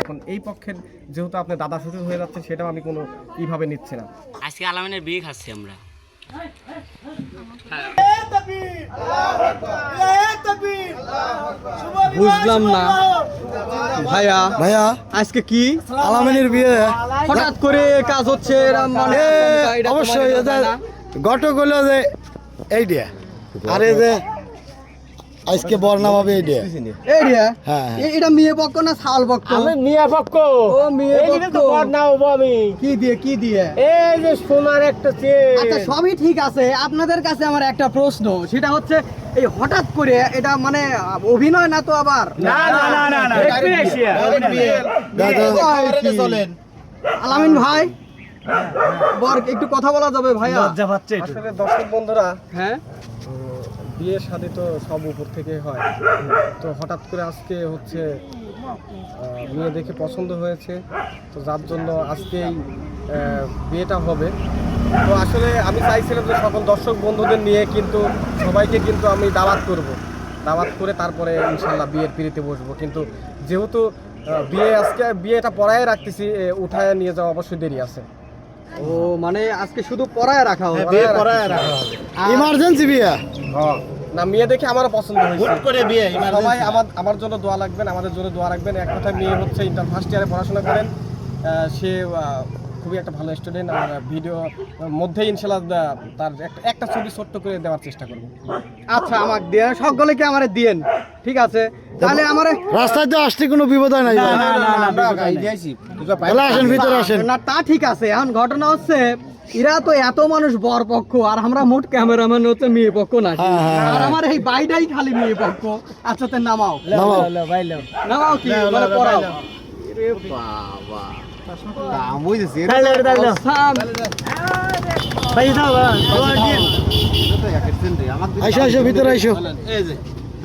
এখন এই পক্ষের যেহেতু আপনি দাদা শ্বশুর হয়ে যাচ্ছে সেটাও আমি কোনো কীভাবে নিচ্ছি না। আজকে আলামিনের বিয়ে খাচ্ছি আমরা। বুঝলাম না। ভাইয়া। ভাইয়া। আজকে কি? আলামিনের বিয়ে। হঠাৎ করে কাজ হচ্ছে মানে অবশ্যই ঘটক হলো যে এইটা আর যে আজকে বর্ণাম হবে এইটা এই রে হ্যাঁ, হ্যাঁ। এটা মেয়ে পক্ষ না ছাল পক্ষ নিয়ে পক্ষ ও মেয়ে পক্ষ না হব আমি কি দিয়ে কি দিয়ে এই যে সোনার একটা চেন আচ্ছা সবই ঠিক আছে আপনাদের কাছে আমার একটা প্রশ্ন সেটা হচ্ছে এই হঠাৎ করে এটা মানে অভিনয় না তো আবার না না না না না চলেন আলামিন ভাই বর একটু কথা বলা যাবে ভাইয়া। আসলে দর্শক বন্ধুরা হ্যাঁ। বিয়ে শাদী তো সব উপর থেকে হয়। তো হঠাৎ করে আজকে হচ্ছে মেয়ে দেখে পছন্দ হয়েছে। তো যার জন্য আজকেই বিয়েটা হবে। তো আসলে আমি চাইছিলাম যে সকল দর্শক বন্ধুদের নিয়ে কিন্তু সবাইকে কিন্তু আমি দাওয়াত করব। দাওয়াত করে তারপরে ইনশাল্লাহ বিয়ের পিড়িতে বসবো। কিন্তু যেহেতু বিয়ে আজকে বিয়েটা পড়ায় রাখতেছি উঠায় নিয়ে যাওয়া অবশ্যই দেরি আছে। ও মানে আজকে শুধু পড়ায় রাখা হবে। বিয়ে পড়ায় রাখা হবে। ইমার্জেন্সি বিয়ে? না মেয়ে দেখে আমারও পছন্দ হয়েছে। করে বিয়ে সবাই আমার আমার জন্য দোয়া রাখবেন আমাদের জন্য দোয়া রাখবেন। এক কথা মেয়ে হচ্ছে ইন্টার ফার্স্ট ইয়ারে পড়াশোনা করেন। সে খুবই একটা ভালো স্টুডেন্ট আর ভিডিও মধ্যে ইনশাল্লাহ তার একটা একটা ছবি ছোট্ট করে দেওয়ার চেষ্টা করব। আচ্ছা আমাকে দিয়ে সকলকে আমারে দিয়েন। ঠিক আছে? তাহলে আমারে রাস্তায় তো আসতে কোনো বিপদ হয় নাই। তাহলে আসেন ভিতরে আসেন। না তা ঠিক আছে। এখন ঘটনা হচ্ছে এরা তো এত মানুষ বর পক্ষ আর আমরা মোট ক্যামেরাম্যান হচ্ছে মেয়ে পক্ষ না হ্যাঁ, হ্যাঁ, আর আমার এই বাইটাই খালি মেয়ে পক্ষ। আচ্ছা তে নামাও। নামাও। নামাও কি? মানে পড়াও। আইসো আইসো ভিতরে আইসো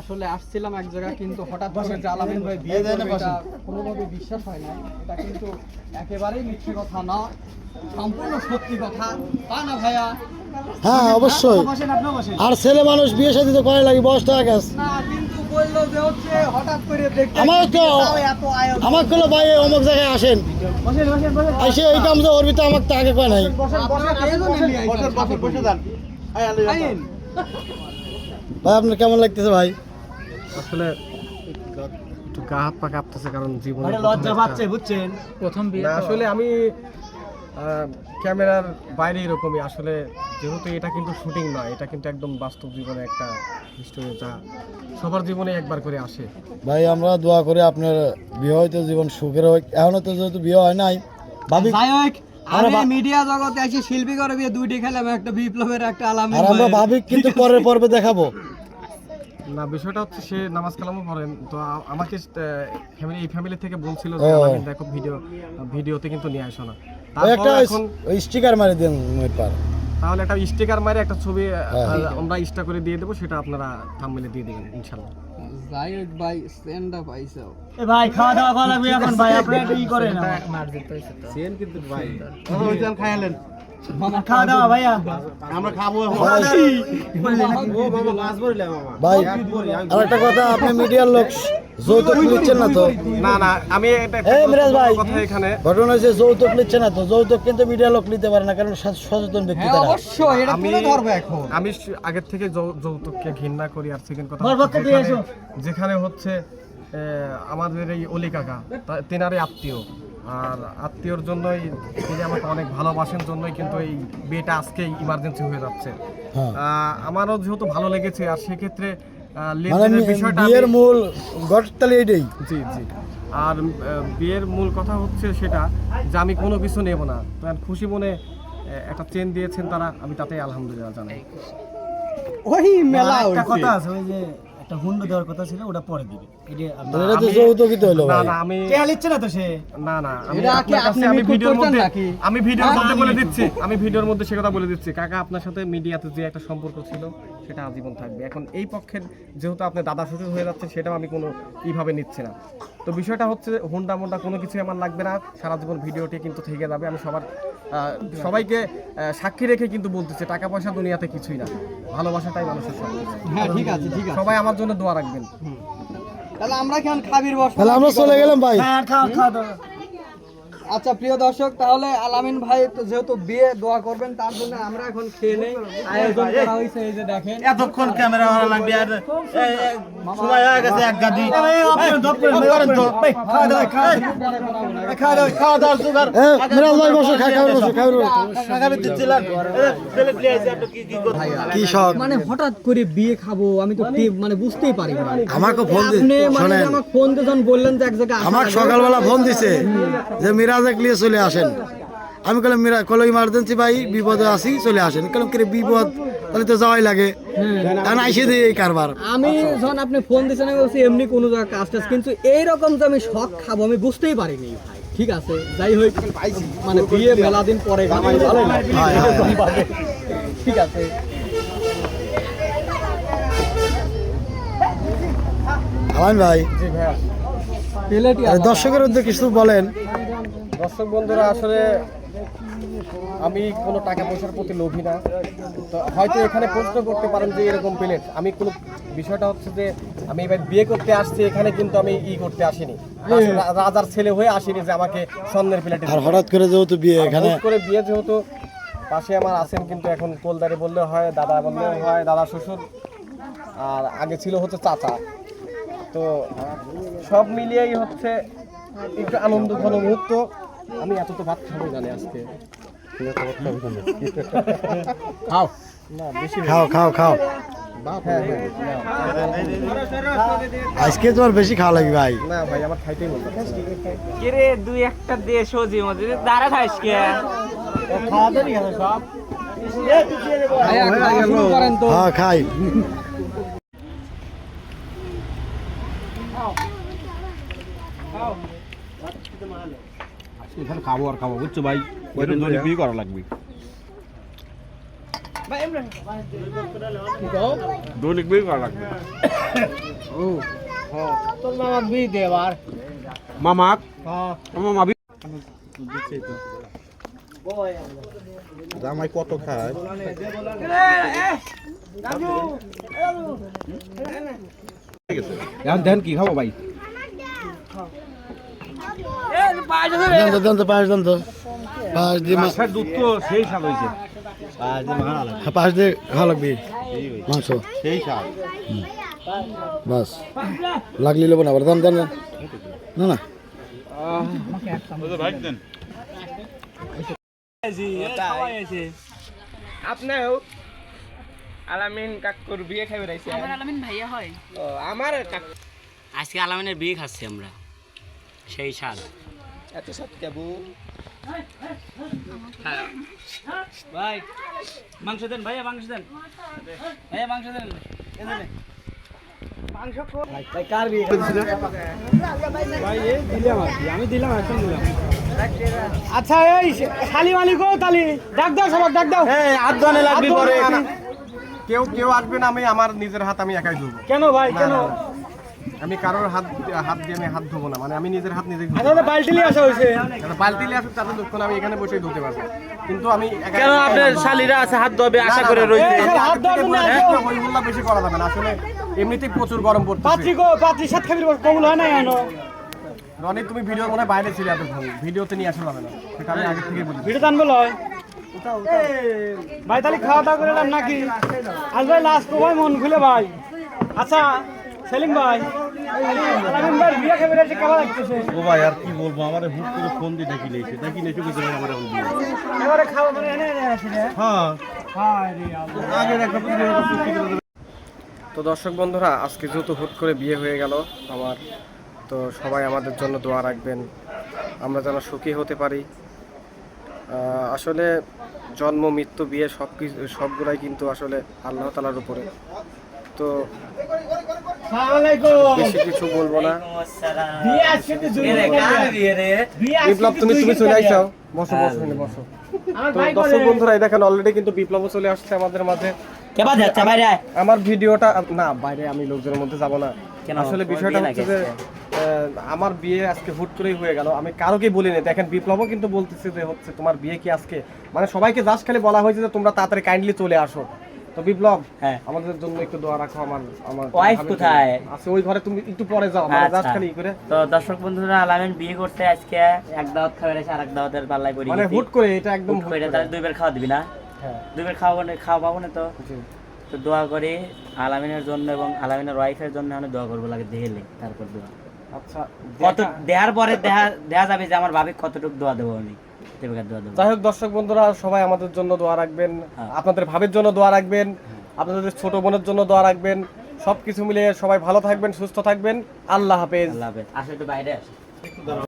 আসলে আসছিলাম এক জায়গায় কিন্তু হঠাৎ করে যে আলামিন ভাই বিয়ে করবে এটা কোনোভাবে বিশ্বাস হয় না এটা কিন্তু একেবারেই মিথ্যে কথা না সম্পূর্ণ সত্যি কথা। তা না ভাইয়া? হ্যাঁ অবশ্যই। আর ছেলে মানুষ বিয়ে সাথে তো করে লাগে বয়স তো আগে আছে। না কিন্তু বলল যে হচ্ছে হঠাৎ করে দেখতে আমার তো এত আয়োজন। আমার কোনো ভাই অমুক জায়গায় আসেন। বসেন বসেন বসেন। আইসে এই কাম ওর ভিতরে আমাকে তো আগে কয় নাই। ভাই আপনার কেমন লাগতেছে ভাই? আসলে একটু গা হাত পা কাঁপতেছে কারণ জীবনে লজ্জা পাচ্ছে বুঝছেন? প্রথম না, আসলে আমি ক্যামেরার বাইরে এরকমই। আসলে যেহেতু এটা কিন্তু শুটিং নয় এটা কিন্তু একদম বাস্তব জীবনে একটা হিস্টোরি যা সবার জীবনে একবার করে আসে। ভাই আমরা দোয়া করি আপনার বিয়ে হয়তো জীবন সুখের হোক। এখনও তো যেহেতু বিয়ে হয় নাই ভাবি আমি মিডিয়া জগতে এসে শিল্পী করে বিয়ে দুইটি খেলাম একটা বিপ্লবের একটা আলামিন আর আমরা ভাবি কিন্তু পরের পর্বে দেখাবো। না বিষয়টা হচ্ছে সে নামাজ কালামও পড়েন তো আমাকে ফ্যামিলি এই ফ্যামিলি থেকে বলছিল যে ও। দেখো ভিডিও ভিডিওতে কিন্তু নিয়ে আসো না। ওই একটা ওই স্টিকার মারি দেন পার তাহলে একটা স্টিকার মারে একটা ছবি হ্যাঁ। আমরা ইস্টা করে দিয়ে দেবো সেটা আপনারা থাম্বনেলে দিয়ে দেবেন ইনশাল্লাহ। হোক ভাই স্ট্যান্ড আপ আইসাও ভাই খাওয়া দাওয়া করা লাগবে এখন ভাই আপনি একটু ই করেন। খাওয়া দাওয়া ভাইয়া। ভাই আর একটা কথা আপনি মিডিয়ার লোক যৌতুক নিচ্ছেন না তো? না না আমি এটা এই মিরাজ ভাই। এখানে। ঘটনা হচ্ছে যৌতুক নিচ্ছে না তো? যৌতুক কিন্তু মিডিয়ার লোক নিতে পারে না কারণ সচেতন ব্যক্তি হ্যাঁ তারা। অবশ্যই এটা আমি ধরবে এখন। আমি স- আগের থেকে যৌতুককে ঘৃণা করি আর সেকেন্ড কথা যেখানে- হচ্ছে আহ, আমাদের এই অলি কাকা তা- তেনারই আত্মীয়। আর আত্মীয়র জন্যই তিনি আমাকে অনেক ভালোবাসেন জন্যই কিন্তু এই বিয়েটা আজকেই ইমার্জেন্সি হয়ে যাচ্ছে। হ্যাঁ। আহ, আমারও যেহেতু ভালো লেগেছে আর সেক্ষেত্রে মানে বিষয়টা বিয়ের মূল ঘটতালি এইটাই জি জি। আর বিয়ের মূল কথা হচ্ছে সেটা যে আমি কোনো কিছু নেব না। তো আমি খুশি মনে একটা চেন দিয়েছেন তারা আমি তাতে আলহামদুলিল্লাহ জানাই। ওই মেলা একটা কথা আছে ওই যে একটা হুন্ড দেওয়ার কথা ছিল ওটা পরে দিবে। এটা তো যৌতুকিত হইল না না আমি না তো সে? না না ভিডিওর মধ্যে আমি ভিডিওর মধ্যে বলে দিচ্ছি আমি ভিডিওর মধ্যে সে কথা বলে দিচ্ছি। কাকা আপনার সাথে মিডিয়াতে যে একটা সম্পর্ক ছিল সেটা আজীবন থাকবে। এখন এই পক্ষের যেহেতু আপনি দাদা শ্বশুর হয়ে যাচ্ছে সেটাও আমি কোনো এইভাবে নিচ্ছি না। তো বিষয়টা হচ্ছে হুন্ডা মুন্ডা কোনো কিছু আমার লাগবে না। সারা জীবন ভিডিওটি কিন্তু থেকে যাবে। আমি সবার আহ, সবাইকে সাক্ষী রেখে কিন্তু বলতেছি টাকা পয়সা দুনিয়াতে কিছুই না। ভালোবাসাটাই মানুষের সব হ্যাঁ ঠিক আছে ঠিক আছে। সবাই আমার জন্য দোয়া রাখবেন। তাহলে আমরা কেমন খাবির বস তাহলে আমরা চলে গেলাম ভাই। হ্যাঁ খাওয়া খাওয়া দাওয়া আচ্ছা প্রিয় দর্শক তাহলে আলামিন ভাই তো যেহেতু বিয়ে দোয়া করবেন তার জন্য আমরা এখন খেয়ে নেই। আয়োজন করা হয়েছে এই যে দেখেন। এতক্ষণ ক্যামেরা ভালো লাগবে আর সময় হয়ে গেছে এক গাদি। করেন তো। খাওয়া দাওয়া খাওয়া দাওয়া। খাওয়া দাওয়া খাওয়া দাওয়া সুগার এ মিরাজ ভাই বসো খাই বসো খাবে আপনি কি কি কি শখ? মানে হঠাৎ করে বিয়ে খাব আমি তো মানে বুঝতেই পারি না। আমাকে ফোন দি আপনি মানে শোনেন। আমাকে ফোন দিয়ে যখন বললেন যে এক জায়গায় আমাকে সকালবেলা ফোন দিছে যে মিরাজ এক লিয়ে চলে আসেন। আমি বললাম মিরা কলো ইমার্জেন্সি ভাই বিপদে আসি চলে আসেন। কারণ কি বিপদ? তাহলে তো যাওয়াই লাগে। এখন আইসে দিই এই কারবার। আমি যখন আপনি ফোন দিয়েছেন আমি বলছি এমনি কোনো কাজ টাজ কিন্তু এইরকম যে আমি শখ খাব আমি বুঝতেই পারিনি ভাই। ঠিক আছে যাই হোক মানে বিয়ে মেলা দিন পরে ভালো হয়, হয়, হয়। ঠিক আছে। ভাই। দর্শকের উদ্যোগে কিছু বলেন। দর্শক বন্ধুরা আসলে আমি কোনো টাকা পয়সার প্রতি লোভী না। তো হয়তো এখানে প্রশ্ন করতে পারেন যে এরকম প্লেট আমি কোনো বিষয়টা হচ্ছে যে আমি এবার বিয়ে করতে আসছি এখানে কিন্তু আমি ই করতে আসিনি। রা- রাজার ছেলে হয়ে আসিনি যে আমাকে স্বর্ণের প্লেটে আর হঠাৎ করে যেহেতু বিয়ে এখানে করে বিয়ে যেহেতু পাশে আমার আছেন কিন্তু এখন কোলদারি বললে হয় দাদা বললে হয় দাদা শ্বশুর আর আগে ছিল হচ্ছে চাচা। তো সব মিলিয়েই হচ্ছে একটু আনন্দ ঘন মুহূর্ত। আমি এত তো ভাত খাব জানি আজকে। খাও। খাও খাও খাও। হ্যাঁ হ্যাঁ আজকে তোমার বেশি খাওয়া লাগবে ভাই। না ভাই আমার খাইতেই মন চাচ্ছে। কিরে দুই একটা দে সজি মধ্যে দাঁড়া খাইস কে? খাওয়া দাওয়া সব? হ্যাঁ খাই। এখানে খাব আর খাব বুঝছ ভাই? ওইটা দৈনিক বিয়ে করা লাগবে? দৈনিক বিয়ে করা লাগবে। তোর মামা বিয়ে দে এবার মামা? মামা বি জামাই কত খায়? এখন দেন কি খাব ভাই? দেন তো দেন তো পাঁচ দেন তো পাঁচ দিয়ে মা- দুধ তো সেই স্বাদ হয়েছে। হ্যাঁ, পাঁচ দিয়ে খাওয়া লাগবে। মাংস। সেই স্বাদ। বাস। লাগলি নেব না আবার। দেন দেন দেন। না না। আপনিও আলামিন কাকুর বিয়ে খাবে রাইছে আমার আলামিন ভাইয়া হয়। ও আমার কাকু আজকে আলামিনের বিয়ে খাচ্ছি আমরা। সেই স্বাদ। এত স্বাদ কেবু ভাই মাংস দেন ভাইয়া মাংস দেন। ভাইয়া মাংস দেন। আচ্ছা এই শালি মালিক ও তালি? ডাক দাও ডাক দাও। হাত ধনে লাগবে পরে। কেউ কেউ আসবে না আমি আমার নিজের হাত আমি একাই ধুবো। কেন ভাই কেন? আমি কারোর হাত হাত দিয়ে আমি হাত ধোবো না মানে আমি নিজের হাত নিজেই ধুবো আচ্ছা বালতি নিয়ে আসা হয়েছে। বালতি নিয়ে আসুক তাতে দুঃখ আমি এখানে বসে ধুতে পারব। কিন্তু আমি একা- কেন আপনার শালিরা আছে হাত ধোবে আশা করে রয়েছে হাত হুল্লা বেশি করা যাবে না। আসলে এমনিতেই প্রচুর গরম পড়ছে পাত্রী গো পাত্রী সাত খাবির কবুল হয় না এনো রনি তুমি ভিডিওর মনে হয় বাইরে ছিলে এতক্ষণ। ভিডিওতে নিয়ে আসা যাবে না। সেটা আমি আগে থেকে বলি ভিডিও টানবো লয়? ভাই তাহলে খাওয়া দাওয়া করে নাকি? আজ ভাই লাস্ট ভাই মন খুলে ভাই। আচ্ছা সেলিম ভাই। আলামিন ভাই বিয়ে খাবে রেটে কেমন লাগতেছে? ও ভাই আর কি বলব আমার হুট করে ফোন দিয়ে ডাকি নিয়েছে ডাকি নিয়ে চোখে চলে আমার এখন বিয়ে। খাওয়া মানে এনে এনে আসি রে। হ্যাঁ। হায় রে আল্লাহ। একটা ভিডিও তো দর্শক বন্ধুরা আজকে যেহেতু হুট করে বিয়ে হয়ে গেল আমার তো সবাই আমাদের জন্য দোয়া রাখবেন। আমরা যেন সুখী হতে পারি। আসলে জন্ম মৃত্যু বিয়ে সব কিছু সবগুলাই কিন্তু আসলে আল্লাহ তালার উপরে। তো বেশি কিছু বলব না। বিয়ে আজকে তো জরুরি। বিয়ে আজকে বিপ্লব তুমি তুমি চলে আইসাও। বসো বসো বসো। আমার তো দর্শক বন্ধুরা দেখেন অলরেডি কিন্তু বিপ্লবও চলে আসছে আমাদের মাঝে। কেবা যাচ্ছে বাইরে আমার ভিডিওটা না বাইরে আমি লোকজনের মধ্যে যাব না। আসলে বিষয়টা হচ্ছে যে আমার বিয়ে আজকে হুট করেই হয়ে গেল। আমি কারোকে বলিনি। দেখেন বিপ্লবও কিন্তু বলতেছে যে হচ্ছে তোমার বিয়ে কি আজকে? মানে সবাইকে জাস্ট খালি বলা হয়েছে যে তোমরা তাড়াতাড়ি কাইন্ডলি চলে আসো। তো বিপ্লব হ্যাঁ। আমাদের জন্য একটু দোয়া রাখো আমার আমার ভাবির কোথায়? আছে ওই ঘরে তুমি একটু পরে যাও জাস্ট আচ্ছা। খালি করে তো দর্শক বন্ধুরা আলামিন বিয়ে করতে আজকে এক দাওয়াত খাবার এসে আরেক দাওয়াতের পাল্লায় পড়ে মানে হুট করে এটা একদম হুট করে। তাহলে দুইবার খাওয়া দিবি না হ্যাঁ দুইবার খাওয়াবো না খাওয়া পাবো না তো তো দোয়া করি আলামিনের জন্য এবং আলামিনের ওয়াইফের জন্য আমি দোয়া করব লাগে দেহেলে তারপর দোয়া আচ্ছা কত দেখা- পরে দেখা দেখা যাবে যে আমার ভাবি কতটুকু দোয়া দেবো আমি। দেবিকার দোয়া দেবো। যাই হোক দর্শক বন্ধুরা সবাই আমাদের জন্য দোয়া রাখবেন হ্যাঁ। আপনাদের ভাবের জন্য দোয়া রাখবেন আপনাদের ছোট বোনের জন্য দোয়া রাখবেন সবকিছু মিলে সবাই ভালো থাকবেন সুস্থ থাকবেন। আল্লাহ হাফেজ। আল্লাহ হাফেজ। আসলে তো বাইরে আসে।